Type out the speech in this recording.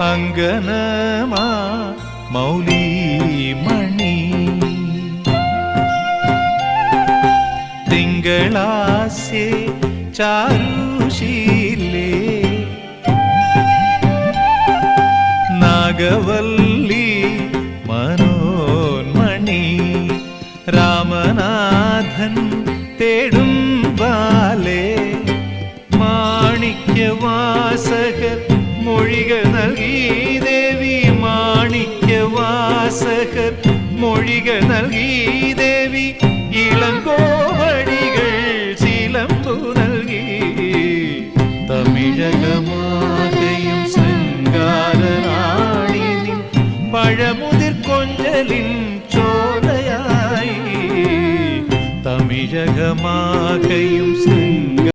അങ്കനമാ മൗലിമണി. തിങ്കളാസ്യേ ചാരുശീലേ. നാഗവല്ലി മനോന്മണി. രാമനാഥൻ തേടും ബാലേ. മാണിക്യവാസകർ മൊഴികൾ നൽകി ദേവി മാണിക്യവാസകർ മൊഴികൾ നൽകി ദേവി ഇളങ്കോവടികൾ ചിലമ്പു നൽകി. തമിഴകമാകയും ശൃംഗാരനാണി നിൻ പഴമുതിർ കൊഞ്ചലിൻ ചോലയായി തമിഴകമാകയും ശൃംഗ